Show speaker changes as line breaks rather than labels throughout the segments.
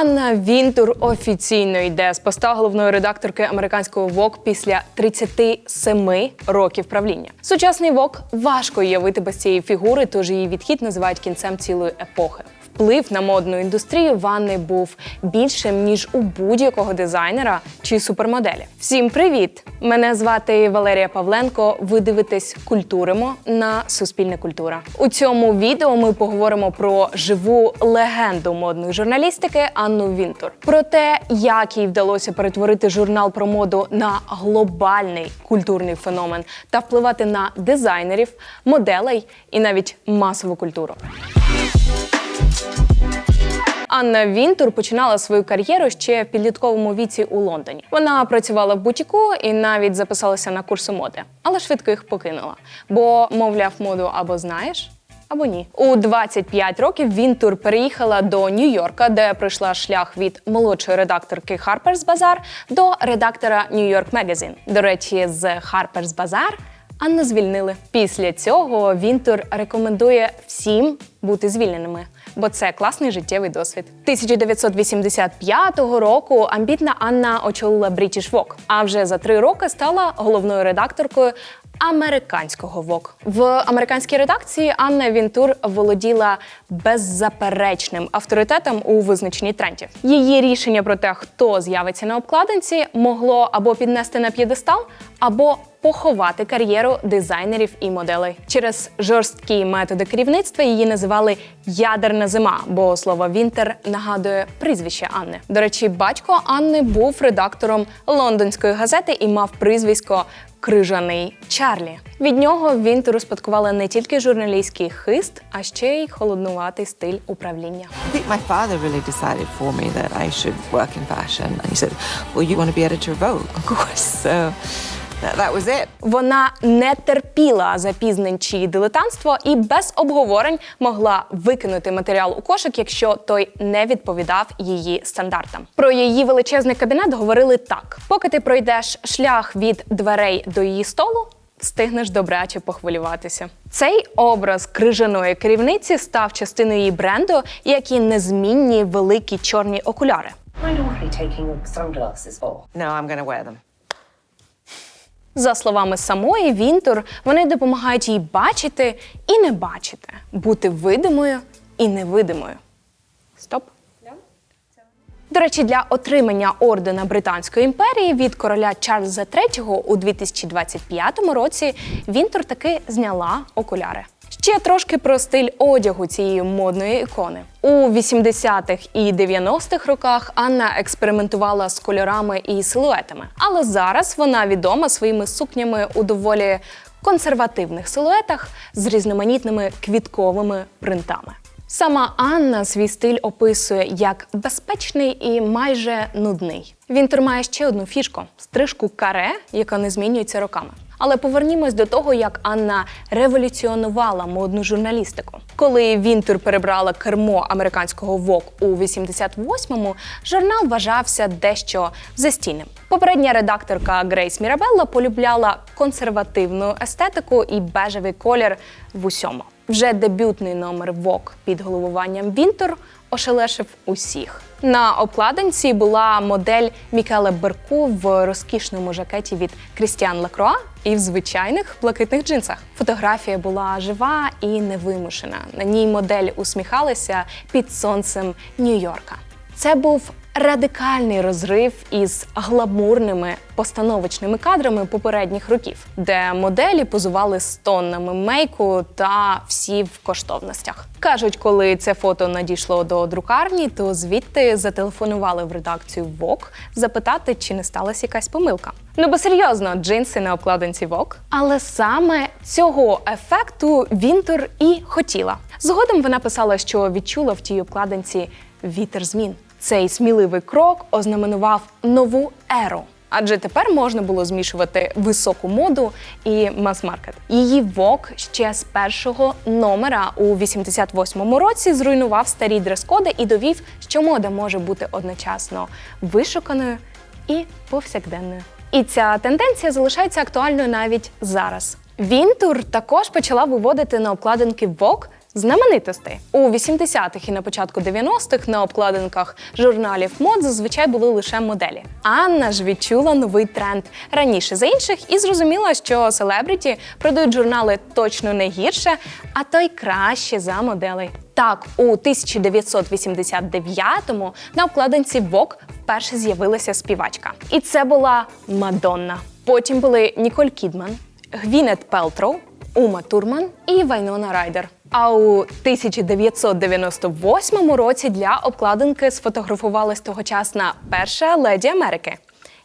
Анна Вінтур офіційно йде з поста головної редакторки американського ВОК після 37 років правління. Сучасний ВОК важко уявити без цієї фігури, тож її відхід називають кінцем цілої епохи. Вплив на модну індустрію Ванни був більшим ніж у будь-якого дизайнера чи супермоделі. Всім привіт! Мене звати Валерія Павленко. Ви дивитесь культуримо на Суспільне культура. У цьому відео ми поговоримо про живу легенду модної журналістики Анну Вінтур, про те, як їй вдалося перетворити журнал про моду на глобальний культурний феномен та впливати на дизайнерів, моделей і навіть масову культуру. Анна Вінтур починала свою кар'єру ще в підлітковому віці у Лондоні. Вона працювала в бутіку і навіть записалася на курси моди, але швидко їх покинула. Бо, мовляв, моду або знаєш, або ні. У 25 років Вінтур переїхала до Нью-Йорка, де пройшла шлях від молодшої редакторки Harper's Bazaar до редактора New York Magazine. До речі, з Harper's Bazaar Анну звільнили. Pісля цього Вінтур рекомендує всім бути звільненими, бо це класний життєвий досвід. 1985 року амбітна Анна очолила British Vogue, а вже за три роки стала головною редакторкою американського Vogue. В американській редакції Анна Вінтур володіла беззаперечним авторитетом у визначенні трендів. Її рішення про те, хто з'явиться на обкладинці, могло або піднести на п'єдестал, або поховати кар'єру дизайнерів і моделей. Через жорсткі методи керівництва її називали ядерна зима, бо слово Вінтер нагадує прізвище Анни. До речі, батько Анни був редактором лондонської газети і мав прізвисько Крижаний Чарлі. Від нього Вінтер успадкувала не тільки журналістський хист, а ще й холоднуватий стиль управління.
My father really decided for me that I should work in fashion. And he said, Well, you want to be editor of Vogue? Of course. So that, that was it.
Вона не терпіла запізнень чи дилетантство і без обговорень могла викинути матеріал у кошик, якщо той не відповідав її стандартам. Про її величезний кабінет говорили так: поки ти пройдеш шлях від дверей до її столу. Встигнеш добряче похвилюватися. Цей образ крижаної керівниці став частиною її бренду, як і незмінні великі чорні окуляри.
No, I'm to wear them.
За словами самої Вінтур, вони допомагають їй бачити і не бачити, бути видимою і невидимою. Стоп. До речі, для отримання ордена Британської імперії від короля Чарльза III у 2025 році Вінтур таки зняла окуляри. Ще трошки про стиль одягу цієї модної ікони. У 80-х і 90-х роках Анна експериментувала з кольорами і силуетами, але зараз вона відома своїми сукнями у доволі консервативних силуетах з різноманітними квітковими принтами. Сама Анна свій стиль описує як безпечний і майже нудний. Вінтер має ще одну фішку стрижку каре, яка не змінюється роками. Але повернімось до того, як Анна революціонувала модну журналістику. Коли Вінтер перебрала кермо американського Vogue у 88-му, журнал вважався дещо застійним. Попередня редакторка Грейс Мірабелла полюбляла консервативну естетику і бежевий колір в усьому. Вже дебютний номер Vogue під головуванням Вінтер ошелешив усіх. На обкладинці була модель Мікеле Берку в розкішному жакеті від Крістіан Лакроа і в звичайних блакитних джинсах. Фотографія була жива і невимушена. На ній модель усміхалася під сонцем Нью-Йорка. Це був радикальний розрив із гламурними постановочними кадрами попередніх років, де моделі позували з тоннами мейку та всі в коштовностях. Кажуть, коли це фото надійшло до друкарні, то звідти зателефонували в редакцію Vogue запитати, чи не сталася якась помилка. Ну бо серйозно, джинси на обкладинці Vogue. Але саме цього ефекту Вінтер і хотіла. Згодом вона писала, що відчула в тій обкладинці вітер змін. Цей сміливий крок ознаменував нову еру. Адже тепер можна було змішувати високу моду і мас-маркет. Її вок ще з першого номера у 88-му році зруйнував старі дрес-коди і довів, що мода може бути одночасно вишуканою і повсякденною. І ця тенденція залишається актуальною навіть зараз. Вінтур також почала виводити на обкладинки Vogue Знаменитостей у 80-х і на початку 90-х на обкладинках журналів мод зазвичай були лише моделі. Анна ж відчула новий тренд раніше за інших і зрозуміла, що селебріті продають журнали точно не гірше, а то й краще за моделей. Так, у 1989-му на обкладинці Vogue вперше з'явилася співачка. І це була Мадонна. Потім були Ніколь Кідман, Гвінет Пелтроу, Ума Турман і Вайнона Райдер. А у 1998 році для обкладинки сфотографувалась тогочасна перша леді Америки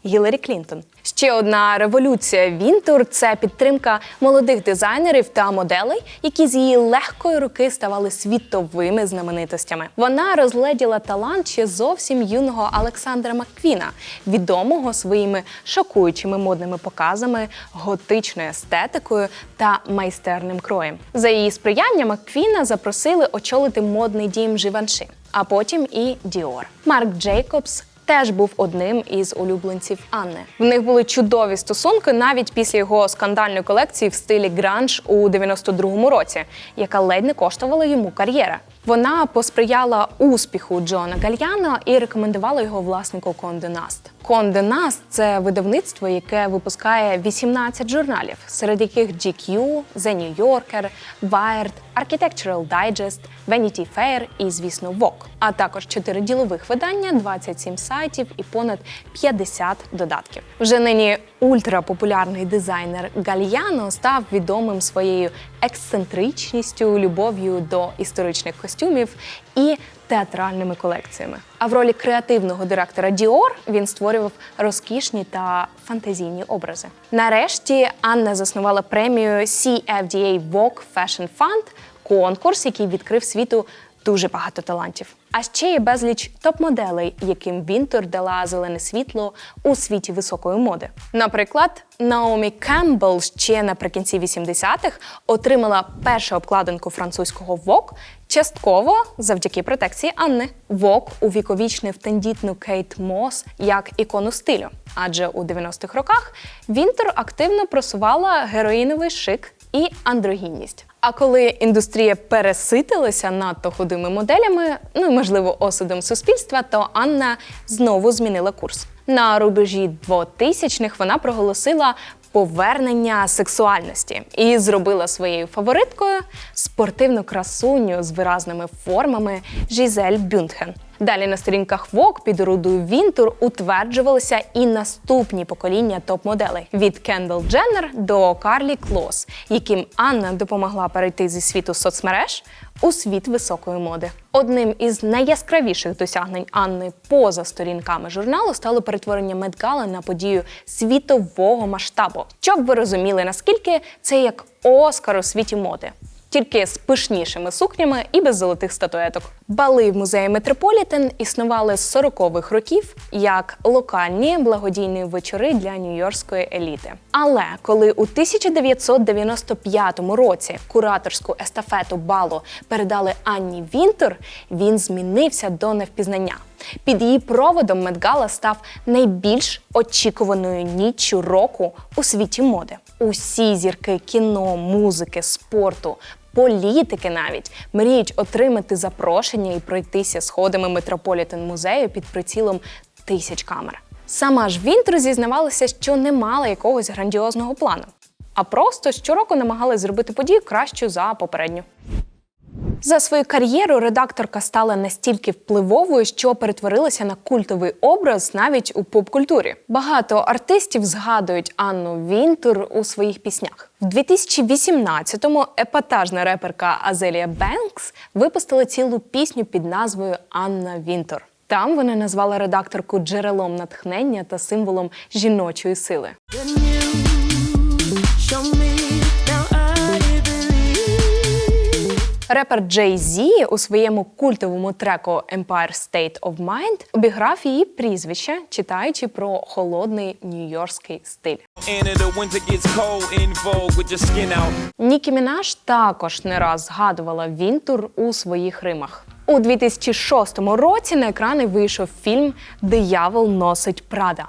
Гіларі Клінтон. Ще одна революція Вінтур це підтримка молодих дизайнерів та моделей, які з її легкої руки ставали світовими знаменитостями. Вона розгледіла талант ще зовсім юного Олександра Макквіна, відомого своїми шокуючими модними показами, готичною естетикою та майстерним кроєм. За її сприяння Макквіна запросили очолити модний дім Живанши, а потім і Діор. Марк Джейкобс теж був одним із улюбленців Анни. В них були чудові стосунки навіть після його скандальної колекції в стилі гранж у 92-му році, яка ледь не коштувала йому кар'єра. Вона посприяла успіху Джона Гальяно і рекомендувала його власнику Конде Наст. Конде Наст – це видавництво, яке випускає 18 журналів, серед яких GQ, The New Yorker, Wired, Architectural Digest, Vanity Fair і, звісно, Vogue. А також 4 ділових видання, 27 сайтів і понад 50 додатків. Вже нині ультрапопулярний дизайнер Гальяно став відомим своєю ексцентричністю, любов'ю до історичних костюмів і театральними колекціями. А в ролі креативного директора Діор він створював розкішні та фантазійні образи. Нарешті Анна заснувала премію CFDA Vogue Fashion Fund, конкурс, який відкрив світу дуже багато талантів. А ще є безліч топ-моделей, яким Вінтер дала зелене світло у світі високої моди. Наприклад, Наомі Кембл ще наприкінці 80-х отримала першу обкладинку французького Vogue частково завдяки протекції Анни. Vogue увіковічнив тендітну Кейт Мос як ікону стилю. Адже у 90-х роках Вінтер активно просувала героїновий шик і андрогінність. А коли індустрія переситилася надто худими моделями, ну і можливо осудом суспільства, то Анна знову змінила курс. На рубежі 2000-х вона проголосила повернення сексуальності і зробила своєю фавориткою спортивну красуню з виразними формами Жизель Бюндхен. Далі на сторінках Vogue під орудою Вінтур утверджувалися і наступні покоління топ-моделей від Кендал Дженнер до Карлі Клос, яким Анна допомогла перейти зі світу соцмереж у світ високої моди. Одним із найяскравіших досягнень Анни поза сторінками журналу стало перетворення Медгала на подію світового масштабу. Щоб ви розуміли, наскільки це як Оскар у світі моди тільки з пишнішими сукнями і без золотих статуеток. Бали в музеї Метрополітен існували з 40-х років як локальні благодійні вечори для нью-йоркської еліти. Але коли у 1995 році кураторську естафету балу передали Анні Вінтер, він змінився до невпізнання. Під її проводом Медгала став найбільш очікуваною ніччю року у світі моди. Усі зірки кіно, музики, спорту, політики навіть мріють отримати запрошення і пройтися сходами Метрополітен музею під прицілом тисяч камер. Сама ж Вінтер зізнавалася, що не мала якогось грандіозного плану, а просто щороку намагалась зробити подію кращу за попередню. За свою кар'єру редакторка стала настільки впливовою, що перетворилася на культовий образ навіть у поп-культурі. Багато артистів згадують Анну Вінтур у своїх піснях. В 2018-му епатажна реперка Азелія Бенкс випустила цілу пісню під назвою Анна Вінтур. Там вона назвала редакторку джерелом натхнення та символом жіночої сили. Репер Джей Зі у своєму культовому треку Empire State of Mind обіграв її прізвище, читаючи про холодний нью-йоркський стиль. Нікі Мінаш також не раз згадувала Вінтур у своїх римах. У 2006 році на екрани вийшов фільм Диявол носить Прада.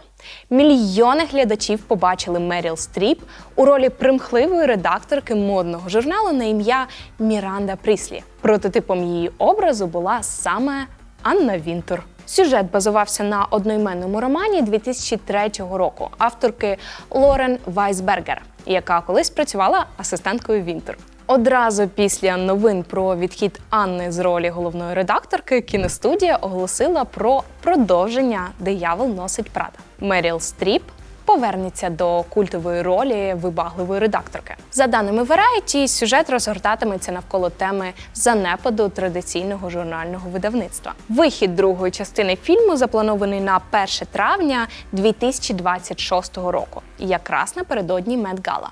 Мільйони глядачів побачили Меріл Стріп у ролі примхливої редакторки модного журналу на ім'я Міранда Пріслі. Прототипом її образу була саме Анна Вінтур. Сюжет базувався на одноіменному романі 2003 року авторки Лорен Вайсбергер, яка колись працювала асистенткою Вінтур. Одразу після новин про відхід Анни з ролі головної редакторки кіностудія оголосила про продовження Диявол носить Прада. Меріл Стріп повернеться до культової ролі вибагливої редакторки. За даними Variety, сюжет розгортатиметься навколо теми занепаду традиційного журнального видавництва. Вихід другої частини фільму запланований на 1 травня 2026 року, якраз напередодні Медгала.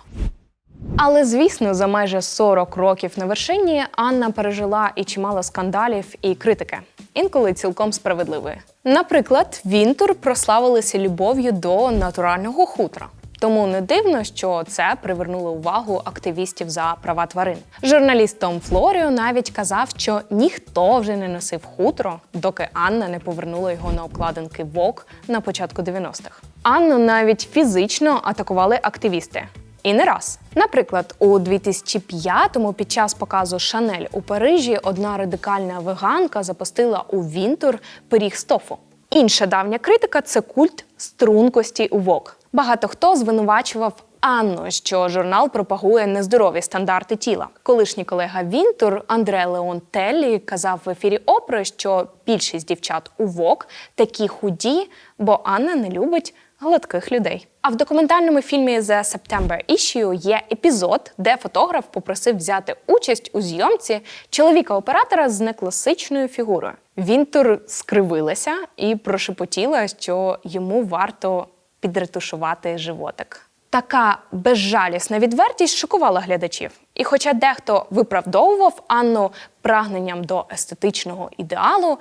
Але звісно, за майже 40 років на вершині Анна пережила і чимало скандалів і критики, інколи цілком справедливої. Наприклад, Вінтур прославилися любов'ю до натурального хутра. Тому не дивно, що це привернуло увагу активістів за права тварин. Журналіст Том Флоріо навіть казав, що ніхто вже не носив хутро, доки Анна не повернула його на обкладинки Vogue на початку 90-х. Анну навіть фізично атакували активісти. І не раз. Наприклад, у 2005-му під час показу Шанель у Парижі одна радикальна веганка запустила у Вінтур пиріг з тофу. Інша давня критика це культ стрункості у ВОК. Багато хто звинувачував Анну, що журнал пропагує нездорові стандарти тіла. Колишній колега Вінтур Андре Леон Теллі казав в ефірі Опри, що більшість дівчат у ВОК такі худі, бо Анна не любить гладких людей. А в документальному фільмі The September Issue є епізод, де фотограф попросив взяти участь у зйомці чоловіка-оператора з некласичною фігурою. Вінтур скривилася і прошепотіла, що йому варто підретушувати животик. Така безжалісна відвертість шокувала глядачів. І хоча дехто виправдовував Анну прагненням до естетичного ідеалу,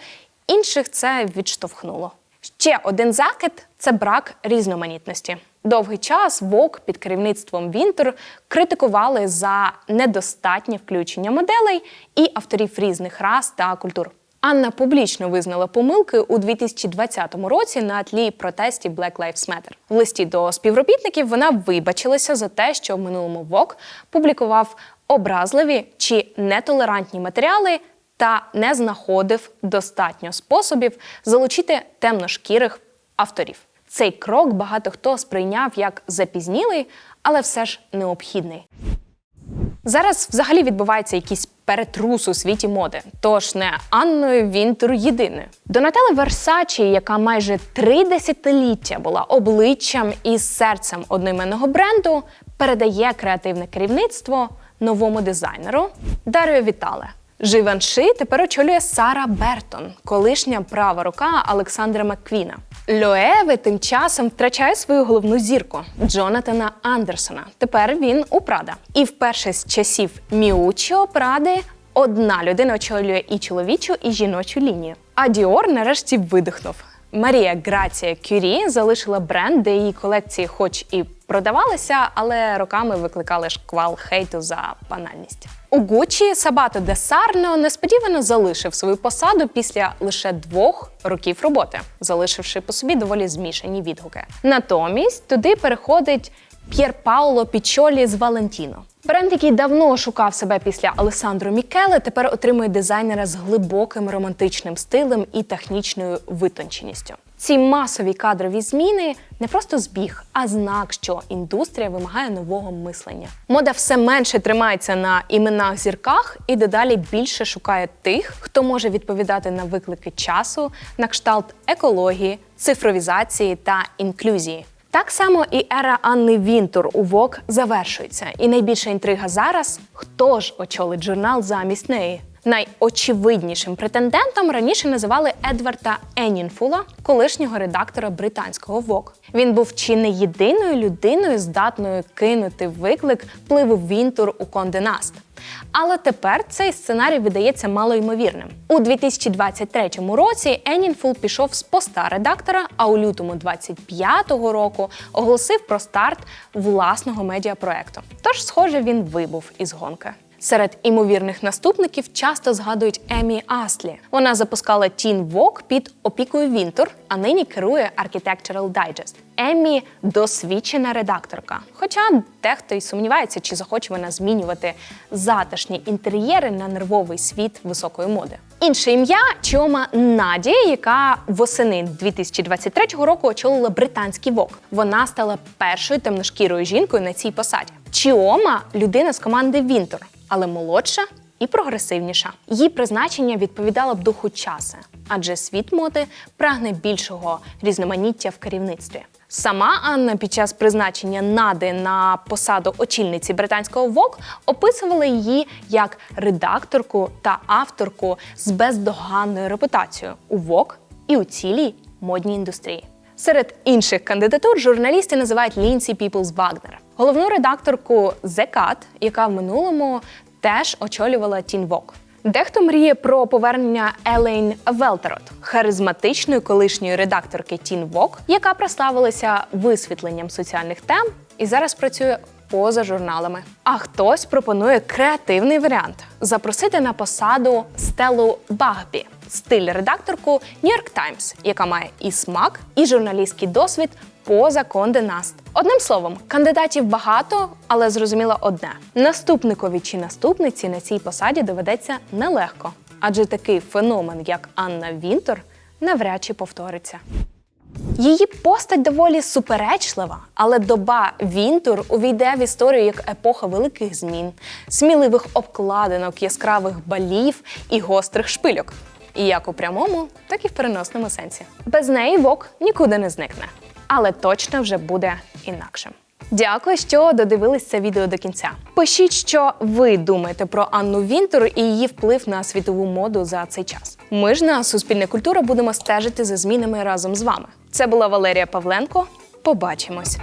інших це відштовхнуло. Ще один закид це брак різноманітності. Довгий час Vogue під керівництвом Вінтер критикували за недостатнє включення моделей і авторів різних рас та культур. Анна публічно визнала помилки у 2020 році на тлі протестів Black Lives Matter. В листі до співробітників вона вибачилася за те, що в минулому Vogue публікував образливі чи нетолерантні матеріали та не знаходив достатньо способів залучити темношкірих авторів. Цей крок багато хто сприйняв як запізнілий, але все ж необхідний. Зараз взагалі відбувається якийсь перетрус у світі моди. Тож не Анною Вінтур єдиною. Донателла Версачі, яка майже три десятиліття була обличчям і серцем одноіменного бренду, передає креативне керівництво новому дизайнеру Даріо Вітале. Живанши тепер очолює Сара Бертон, колишня права рука Олександра Макквіна. Лоеве тим часом втрачає свою головну зірку Джонатана Андерсона. Тепер він у Прада. І вперше з часів Міучіо Пради одна людина очолює і чоловічу, і жіночу лінію. А Діор нарешті видихнув. Марія Грація Кюрі залишила бренд, де її колекції, хоч і продавалися, але роками викликали шквал хейту за банальність. У Гучі Сабато де Сарно несподівано залишив свою посаду після лише двох років роботи, залишивши по собі доволі змішані відгуки. Натомість туди переходить П'єр Пауло Пічолі з Валентіно. Бренд, який давно шукав себе після Алесандро Мікеле, тепер отримує дизайнера з глибоким романтичним стилем і технічною витонченістю. Ці масові кадрові зміни не просто збіг, а знак, що індустрія вимагає нового мислення. Мода все менше тримається на іменах зірках і дедалі більше шукає тих, хто може відповідати на виклики часу, на кшталт екології, цифровізації та інклюзії. Так само і ера Анни Вінтур у ВОК завершується. І найбільша інтрига зараз хто ж очолить журнал замість неї. Найочевиднішим претендентом раніше називали Едварда Енінфула, колишнього редактора британського ВОК. Він був чи не єдиною людиною, здатною кинути виклик впливу Вінтур у Конде Наст. Але тепер цей сценарій видається малоймовірним. У 2023 році Енінфул пішов з поста редактора, а у лютому 25-го року оголосив про старт власного медіапроекту. Тож, схоже, він вибув із гонки. Серед імовірних наступників часто згадують Емі Аслі. Вона запускала Teen Vogue під опікою Вінтур, а нині керує Architectural Digest. Еммі досвідчена редакторка. Хоча дехто й сумнівається, чи захоче вона змінювати затишні інтер'єри на нервовий світ високої моди. Інше ім'я Чома Надія, яка восени 2023 року очолила британський ВОК. Вона стала першою темношкірою жінкою на цій посаді. Чіома людина з команди Вінтур, але молодша і прогресивніша. Її призначення відповідало б духу часу, адже світ моди прагне більшого різноманіття в керівництві. Сама Анна під час призначення Нади на посаду очільниці британського ВОК описувала її як редакторку та авторку з бездоганною репутацією у ВОК і у цілій модній індустрії. Серед інших кандидатур журналісти називають Лінсі Піплз Вагнер, головну редакторку Cut, яка в минулому теж очолювала Teen Vogue. Дехто мріє про повернення Елейн Велтерот, харизматичної колишньої редакторки Teen Vogue, яка прославилася висвітленням соціальних тем і зараз працює поза журналами. А хтось пропонує креативний варіант запросити на посаду Стелу Багбі, стиль-редакторку New York Times, яка має і смак, і журналістський досвід поза Конде Наст. Одним словом, кандидатів багато, але зрозуміло одне: наступникові чи наступниці на цій посаді доведеться нелегко, адже такий феномен, як Анна Вінтор, навряд чи повториться. Її постать доволі суперечлива, але доба Вінтур увійде в історію як епоха великих змін, сміливих обкладинок, яскравих балів і гострих шпильок. І як у прямому, так і в переносному сенсі. Без неї вок нікуди не зникне, але точно вже буде інакше. Дякую, що додивились це відео до кінця. Пишіть, що ви думаєте про Анну Вінтур і її вплив на світову моду за цей час. Ми ж на Суспільне культура будемо стежити за змінами разом з вами. Це була Валерія Павленко. Побачимось.